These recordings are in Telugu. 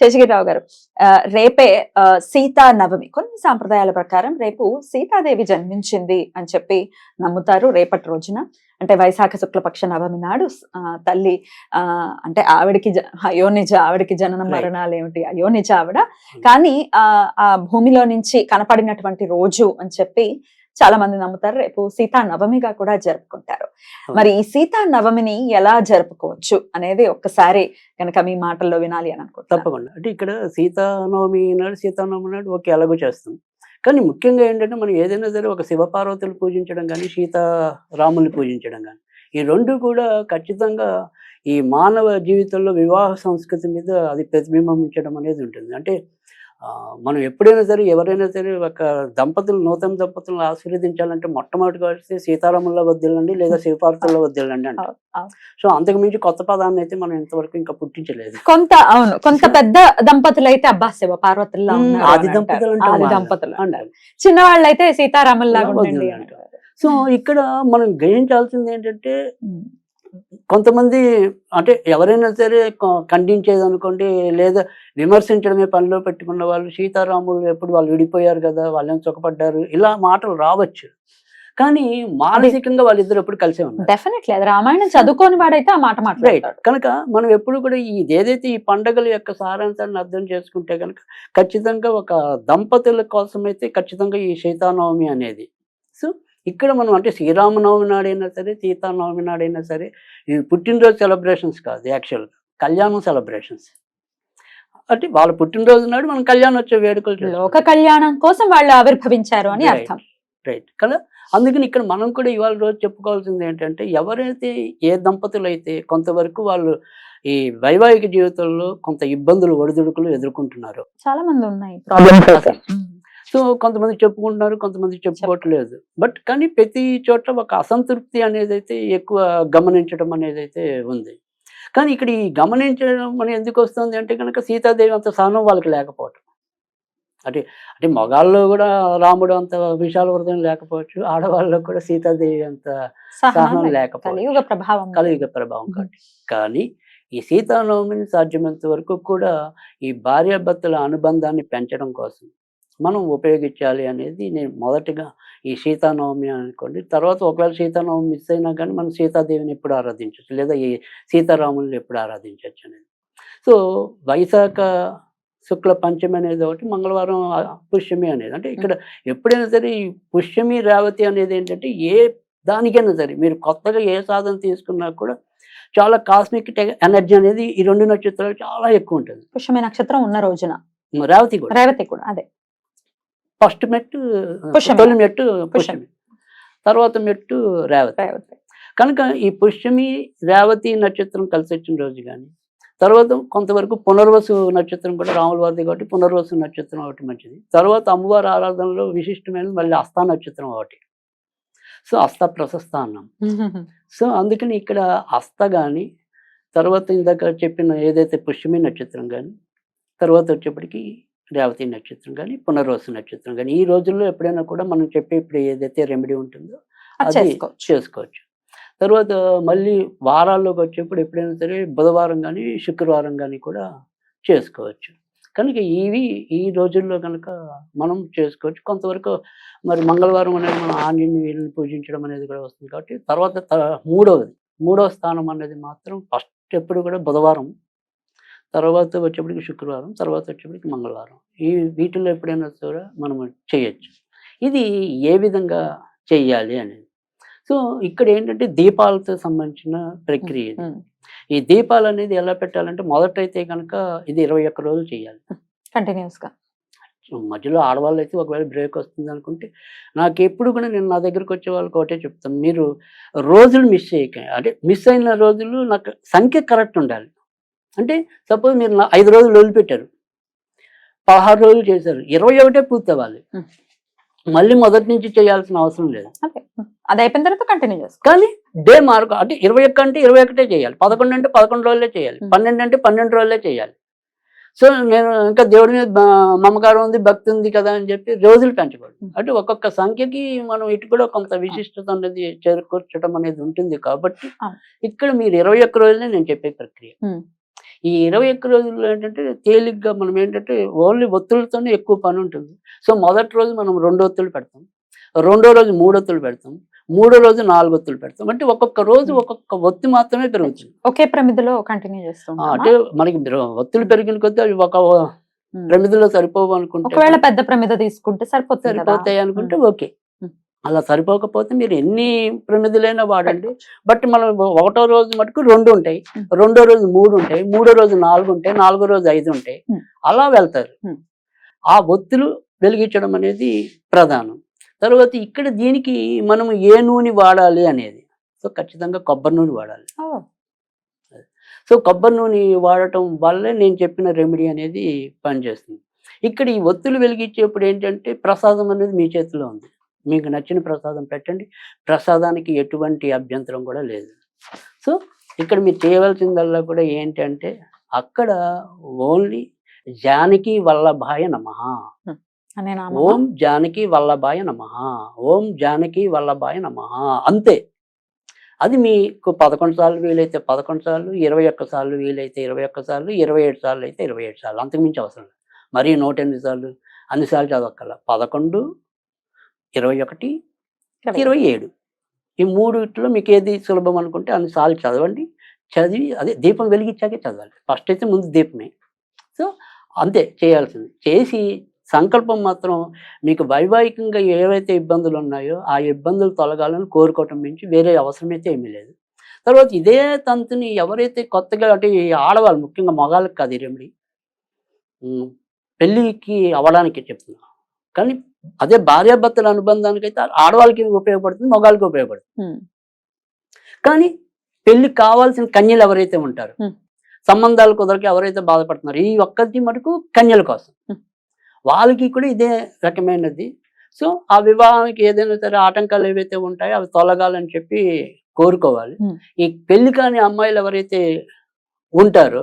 శేషగిరిరావు గారు ఆ, రేపే సీతా నవమి. కొన్ని సాంప్రదాయాల ప్రకారం రేపు సీతాదేవి జన్మించింది అని చెప్పి నమ్ముతారు రేపటి రోజున. అంటే వైశాఖ శుక్లపక్ష నవమి నాడు తల్లి ఆ అంటే ఆవిడకి జ- అయోనిజ ఆవిడకి జనన. మరణాలు ఏమిటి? అయోనిజ ఆవిడ. కానీ ఆ ఆ భూమిలో నుంచి కనపడినటువంటి రోజు అని చెప్పి చాలా మంది నమ్ముతారు రేపు సీతా నవమిగా కూడా జరుపుకుంటారు. మరి ఈ సీతా నవమిని ఎలా జరుపుకోవచ్చు అనేది ఒక్కసారి కనుక మీ మాటల్లో వినాలి అని అనుకుంటా తప్పకుండా. అంటే ఇక్కడ సీతానవమి నాడు సీతానవమి నాడు ఓకే ఎలాగో చేస్తాం. కానీ ముఖ్యంగా ఏంటంటే మనం ఏదైనా సరే ఒక శివపార్వతులు పూజించడం కానీ సీతా రాముల్ని పూజించడం కానీ ఈ రెండు కూడా ఖచ్చితంగా ఈ మానవ జీవితంలో వివాహ సంస్కృతి మీద అది ప్రతిబింబించడం అనేది ఉంటుంది. అంటే మనం ఎప్పుడైనా సరే ఎవరైనా సరే ఒక దంపతులు నూతన దంపతులను ఆశీర్వదించాలంటే మొట్టమొదటిగా వస్తే సీతారాముల వద్దులండి లేదా శివపార్వతుల వద్దులండి అంటే. సో అంతకు మించి కొత్త పదాన్ని అయితే మనం ఇంతవరకు ఇంకా పుట్టించలేదు కొంత అవును కొంత పెద్ద దంపతులు అయితే అబ్బా శివ పార్వతుల్లా ఆది దంపతులు అంటారు. ఆది. దంపతులు అంటాం. చిన్నవాళ్ళు అయితే అంటారు. అంటారు. సో ఇక్కడ మనం గ్రహించాల్సింది ఏంటంటే. కొంతమంది అంటే ఎవరైనా సరే ఖండించేది అనుకోండి లేదా విమర్శించడమే పనిలో పెట్టుకున్న వాళ్ళు సీతారాములు ఎప్పుడు వాళ్ళు విడిపోయారు కదా వాళ్ళేం సుఖపడ్డారు ఇలా మాటలు రావచ్చు. కానీ మానసికంగా వాళ్ళిద్దరు ఎప్పుడు కలిసే ఉన్నారు డెఫినెట్లీ. అది రామాయణం చదువుకోని వాడైతే ఆ మాట మాట్లాడతాడు. కనుక మనం ఎప్పుడు కూడా ఈ ఏదైతే ఈ పండగల యొక్క సారాంశాన్ని అర్థం చేసుకుంటే కనుక ఖచ్చితంగా ఒక దంపతుల కోసం అయితే ఖచ్చితంగా ఈ సీతానవమి అనేది. సో ఇక్కడ మనం అంటే శ్రీరామనవమి నాడైనా సరే సీతానవమి నాడైనా సరే ఇవి పుట్టినరోజు సెలబ్రేషన్స్ కాదు యాక్చువల్గా కళ్యాణం సెలబ్రేషన్స్ అంటే వాళ్ళ పుట్టినరోజు నాడు మనం కళ్యాణం వచ్చే వేడుకలు లోక కళ్యాణం కోసం వాళ్ళు ఆవిర్భవించారు అని Right. అర్థం. రైట్ కదా? అందుకని ఇక్కడ మనం కూడా ఇవాళ రోజు చెప్పుకోవాల్సింది ఏంటంటే ఎవరైతే ఏ దంపతులు అయితే కొంతవరకు వాళ్ళు ఈ వైవాహిక జీవితంలో కొంత ఇబ్బందులు ఒడిదుడుకులు ఎదుర్కొంటున్నారు చాలా మంది ఉన్నాయి. సో కొంతమంది చెప్పుకుంటున్నారు కొంతమంది చెప్పుకోవట్లేదు. బట్ కానీ ప్రతి చోట ఒక అసంతృప్తి అనేది అయితే ఎక్కువ గమనించడం అనేది అయితే ఉంది. కానీ ఇక్కడ ఈ గమనించడం అని ఎందుకు వస్తుంది అంటే కనుక సీతాదేవి అంత సహనం వాళ్ళకి లేకపోవటం. అంటే అంటే మగాళ్ళు కూడా రాముడు అంత విశాల హృదయం లేకపోవచ్చు ఆడవాళ్ళలో కూడా సీతాదేవి అంత సహనం లేకపోవచ్చు. ప్రభావం కలియుగ ప్రభావం కాబట్టి. కానీ ఈ సీతానవమిని సాధ్యమైనంత వరకు కూడా ఈ భార్యాభర్తల అనుబంధాన్ని పెంచడం కోసం మనం ఉపయోగించాలి అనేది నేను మొదటిగా ఈ సీతానవమి అనుకోండి. తర్వాత ఒకవేళ సీతానవమి మిస్ అయినా కానీ మనం సీతాదేవిని ఎప్పుడు ఆరాధించవచ్చు లేదా ఈ సీతారాముల్ని ఎప్పుడు ఆరాధించవచ్చు అనేది? సో వైశాఖ శుక్ల పంచమి అనేది ఒకటి మంగళవారం పుష్యమి అనేది. అంటే ఇక్కడ ఎప్పుడైనా సరే ఈ పుష్యమి రేవతి అనేది ఏంటంటే ఏ దానికైనా సరే మీరు కొత్తగా ఏ సాధన తీసుకున్నా కూడా చాలా కాస్మిక్ ఎనర్జీ అనేది ఈ రెండు నక్షత్రాలు చాలా ఎక్కువ ఉంటుంది. పుష్యమి నక్షత్రం ఉన్న రోజున. రేవతి కూడా. రేవతి కూడా అదే. ఫస్ట్ మెట్టు. తొలి మెట్టు పుష్యమి. తర్వాత మెట్టు రేవతి. రేవతి. కనుక ఈ పుష్యమి రేవతి నక్షత్రం కలిసి వచ్చిన రోజు కానీ తర్వాత కొంతవరకు పునర్వసు నక్షత్రం కూడా రాముల వారిది కాబట్టి పునర్వసు నక్షత్రం ఒకటి మంచిది. తర్వాత అమ్మవారి ఆరాధనలో విశిష్టమైనది మళ్ళీ అస్తా నక్షత్రం ఒకటి. సో అస్త ప్రశస్త అన్నాం. సో అందుకని ఇక్కడ అస్త కానీ తర్వాత ఇందాక చెప్పిన ఏదైతే పుష్యమి నక్షత్రం కానీ తర్వాత వచ్చేప్పటికి రేవతి నక్షత్రం కానీ పునర్వసు నక్షత్రం కానీ ఈ రోజుల్లో ఎప్పుడైనా కూడా మనం చెప్పే ఇప్పుడు ఏదైతే రెమెడీ ఉంటుందో అది చేసుకోవచ్చు. తర్వాత మళ్ళీ వారాల్లోకి వచ్చేప్పుడు ఎప్పుడైనా సరే బుధవారం కానీ శుక్రవారం కానీ కూడా చేసుకోవచ్చు. కనుక ఇవి ఈ రోజుల్లో కనుక మనం చేసుకోవచ్చు. కొంతవరకు మరి మంగళవారం అనేది మనం ఆంజనేయ వీళ్ళని పూజించడం అనేది కూడా వస్తుంది కాబట్టి తర్వాత మూడవది మూడవ స్థానం అనేది మాత్రం ఫస్ట్ ఎప్పుడు కూడా బుధవారం తర్వాత వచ్చేప్పటికి శుక్రవారం తర్వాత వచ్చేప్పటికి మంగళవారం. ఈ వీటిల్లో ఎప్పుడైనా కూడా మనం చేయొచ్చు. ఇది ఏ విధంగా చెయ్యాలి అనేది. సో ఇక్కడ ఏంటంటే దీపాలతో సంబంధించిన ప్రక్రియ ఇది. ఈ దీపాలు అనేది ఎలా పెట్టాలంటే మొదటైతే కనుక ఇది ఇరవై ఒక్క రోజులు చేయాలి. కంటిన్యూస్గా మధ్యలో ఆడవాళ్ళు అయితే ఒకవేళ బ్రేక్ వస్తుంది అనుకుంటే నాకు ఎప్పుడు కూడా నేను నా దగ్గరికి వచ్చే వాళ్ళకి ఒకటే చెప్తాను. మీరు రోజులు మిస్ చేయక అంటే మిస్ అయిన రోజులు నాకు సంఖ్య కరెక్ట్ ఉండాలి. అంటే సపోజ్ మీరు ఐదు రోజులు వదిలిపెట్టారు పదహారు రోజులు చేశారు. ఇరవై ఒకటే పూర్తి అవ్వాలి. మళ్ళీ మొదటి నుంచి చేయాల్సిన అవసరం లేదు. అదే అయిపోయిన తర్వాత కంటిన్యూ చేసుకో. కానీ డే మార్కు అంటే ఇరవై ఒక్క అంటే ఇరవై ఒకటే చేయాలి. పదకొండు అంటే పదకొండు రోజులే చేయాలి. పన్నెండు అంటే పన్నెండు రోజులే చేయాలి. సో నేను ఇంకా దేవుడి మీద మమకారం ఉంది భక్తి ఉంది కదా అని చెప్పి రోజులు పెంచకూడదు. అంటే ఒక్కొక్క సంఖ్యకి మనం ఇటు కూడా కొంత విశిష్టత అనేది చేరుకూర్చడం అనేది ఉంటుంది కాబట్టి. ఇక్కడ మీరు ఇరవై ఒక్క రోజులే నేను చెప్పే ప్రక్రియ. ఈ ఇరవై ఒక్క రోజుల్లో ఏంటంటే తేలిగ్గా మనం ఏంటంటే ఓన్లీ ఒత్తులతోనే ఎక్కువ పని ఉంటుంది సో మొదటి రోజు మనం రెండు ఒత్తులు పెడతాం రెండో రోజు మూడు ఒత్తులు పెడతాం మూడో రోజు నాలుగు ఒత్తులు పెడతాం అంటే ఒక్కొక్క రోజు ఒక్కొక్క ఒత్తి మాత్రమే పెరుగుతుంది ఒకే ప్రమిదిలో కంటిన్యూ ఆ, చేస్తుంటామా? అంటే మనకి ఒత్తులు పెరిగిన కొద్దీ అవి ఒక. ప్రమిదిలో సరిపోవు అనుకుంటే ఒకవేళ పెద్ద ప్రమిద తీసుకుంటే సరిపోతుంది? సరిపోతాయి అనుకుంటే ఓకే. అలా సరిపోకపోతే మీరు ఎన్ని ప్రమిదులైనా వాడండి. బట్ మనం ఒకటో రోజు మటుకు రెండు ఉంటాయి. ఉం. రెండో రోజు మూడు ఉంటాయి. మూడో రోజు నాలుగు ఉంటాయి. నాలుగో రోజు ఐదు ఉంటాయి. ఉం. అలా వెళ్తారు. ఉం. ఆ ఒత్తులు వెలిగించడం అనేది ప్రధానం. తర్వాత ఇక్కడ దీనికి మనము ఏ నూనె వాడాలి అనేది. సో ఖచ్చితంగా కొబ్బరి నూనె వాడాలి. సో కొబ్బరి నూనె వాడటం వల్లే నేను చెప్పిన రెమెడీ అనేది పనిచేస్తుంది. ఇక్కడ ఈ ఒత్తులు వెలిగించేప్పుడు ఏంటంటే ప్రసాదం అనేది మీ చేతిలో ఉంది. మీకు నచ్చిన ప్రసాదం పెట్టండి. ప్రసాదానికి ఎటువంటి అభ్యంతరం కూడా లేదు. సో ఇక్కడ మీరు చేయవలసిందల్లా కూడా ఏంటంటే అక్కడ ఓన్లీ జానకి వల్లభాయ నమః. ఓం జానకి వల్లభాయ నమ. ఓం జానకి వల్లభాయ నమ. అంతే. అది మీకు పదకొండు సార్లు వీలైతే పదకొండు సార్లు ఇరవై ఒక్క సార్లు వీలైతే ఇరవై ఒక్క సార్లు ఇరవై ఏడు సార్లు అయితే ఇరవై ఏడు సార్లు. అంతకుమించి అవసరం లేదు. మరీ నూట ఎనిమిది సార్లు అన్ని సార్లు చదవక్కల పదకొండు ఇరవై ఒకటి ఇరవై ఏడు. ఈ మూడిట్లో మీకు ఏది సులభం అనుకుంటే అన్ని సార్లు చదవండి. చదివి అదే దీపం వెలిగించాకే చదవాలి. ఫస్ట్ అయితే ముందు దీపమే. సో అంతే చేయాల్సింది. చేసి సంకల్పం మాత్రం మీకు వైవాహికంగా ఏవైతే ఇబ్బందులు ఉన్నాయో ఆ ఇబ్బందులు తొలగాలని కోరుకోవటం మించి వేరే అవసరమైతే ఏమీ లేదు. తర్వాత ఇదే తంతుని ఎవరైతే కొత్తగా అంటే ఆడవాళ్ళు ముఖ్యంగా మగాళ్ళకి కాదు రెమెడీ. పెళ్ళికి అవ్వడానికి చెప్తున్నా. కానీ అదే భార్యాభర్తల అనుబంధానికి అయితే ఆడవాళ్ళకి ఉపయోగపడుతుంది మగాళ్ళకి ఉపయోగపడుతుంది. కానీ పెళ్ళి కావాల్సిన కన్యలు ఎవరైతే ఉంటారో. సంబంధాలు కుదరక ఎవరైతే బాధపడుతున్నారో ఈ ఒక్కటి మటుకు కన్యల కోసం. వాళ్ళకి కూడా ఇదే రకమైనది సో ఆ వివాహానికి ఏదైనా సరే ఆటంకాలు ఏవైతే ఉంటాయో అవి తొలగాలని చెప్పి కోరుకోవాలి. ఈ పెళ్ళి కాని అమ్మాయిలు ఎవరైతే ఉంటారో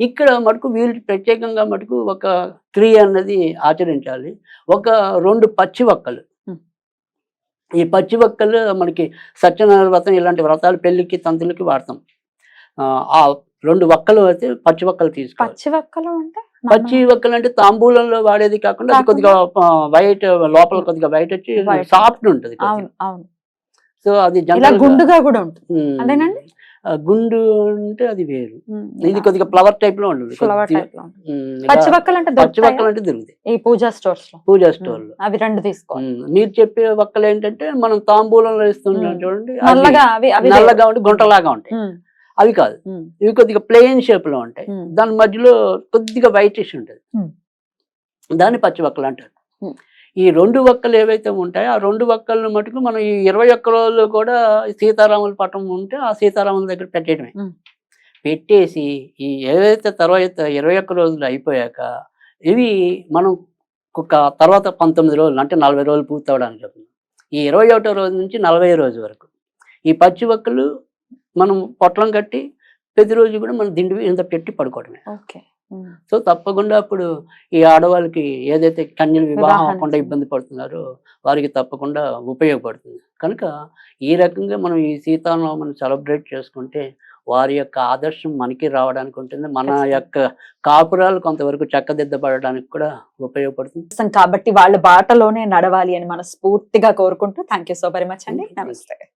ఇక్కడ మటుకు వీళ్ళు ప్రత్యేకంగా మటుకు ఒక క్రియ అన్నది ఆచరించాలి. ఒక రెండు పచ్చి వక్కలు. ఈ పచ్చి వక్కలు మనకి సత్యనారాయణ వ్రతం ఇలాంటి వ్రతాలు పెళ్ళికి తంతులకి వాడతాం. ఆ, రెండు వక్కలు అయితే పచ్చి వక్కలు తీసుకోవాలి. పచ్చి వక్కలు అంటే పచ్చి వక్కలు అంటే తాంబూలంలో వాడేది కాకుండా అది కొద్దిగా వైట్ లోపల కొద్దిగా వైట్ వచ్చి. సాఫ్ట్ ఉంటుంది సో అది గుండుగా కూడా ఉంటుంది. గుండు అంటే అది వేరు. ఇది కొద్దిగా ఫ్లవర్ టైప్లో ఉంటుంది ఫ్లవర్ టైప్లో ఉంటుంది. ఉమ్, ఇలా పచ్చి వక్కలు అంటే అంటే దొరుకుతాయి. ఈ పూజా స్టోర్స్లో? పూజా స్టోర్లో. అవి రెండు ఉమ్, మీరు చెప్పే వక్కలు ఏంటంటే మనం తాంబూలంలో ఇస్తున్నాం. చూడండి నల్లగా అవి నల్లగా ఉండి గుంటలాగా ఉంటాయి. అవి కాదు. ఇవి కొద్దిగా ప్లెయిన్ షేప్లో ఉంటాయి. దాని మధ్యలో కొద్దిగా వైటిష్ ఉంటుంది. దాన్ని పచ్చి వక్కలు అంటారు. ఈ రెండు వక్కలు ఏవైతే ఉంటాయో ఆ రెండు వక్కలను మటుకు మనం ఈ ఇరవై ఒక్క రోజులు కూడా సీతారాముల పటం ఉంటే ఆ సీతారాముల దగ్గర పెట్టేయడమే. పెట్టేసి ఈ ఏవైతే తర్వాత ఇరవై ఒక్క రోజులు అయిపోయాక ఇవి మనం ఒక తర్వాత పంతొమ్మిది రోజులు అంటే నలభై రోజులు పూర్తవడానికి చెప్తున్నాం. ఈ ఇరవై ఒకటో రోజు నుంచి నలభై రోజు వరకు ఈ పచ్చి వక్కలు మనం పొట్లం కట్టి ప్రతిరోజు కూడా మనం దిండి ఇంత పెట్టి పడుకోవడమే. ఓకే. సో తప్పకుండా అప్పుడు ఈ ఆడవాళ్ళకి ఏదైతే కన్యలు వివాహం అవ్వకుండా ఇబ్బంది పడుతున్నారో వారికి తప్పకుండా ఉపయోగపడుతుంది. కనుక ఈ రకంగా మనం ఈ సీతారామని సెలబ్రేట్ చేసుకుంటే వారి యొక్క ఆదర్శం మనకి రావడానికి ఉంటుంది. మన. యొక్క కాపురాలు కొంతవరకు చక్కదిద్దబడడానికి కూడా ఉపయోగపడుతుంది. కాబట్టి వాళ్ళ బాటలోనే నడవాలి అని మనస్ఫూర్తిగా కోరుకుంటూ thank you so very much అండి. నమస్తే.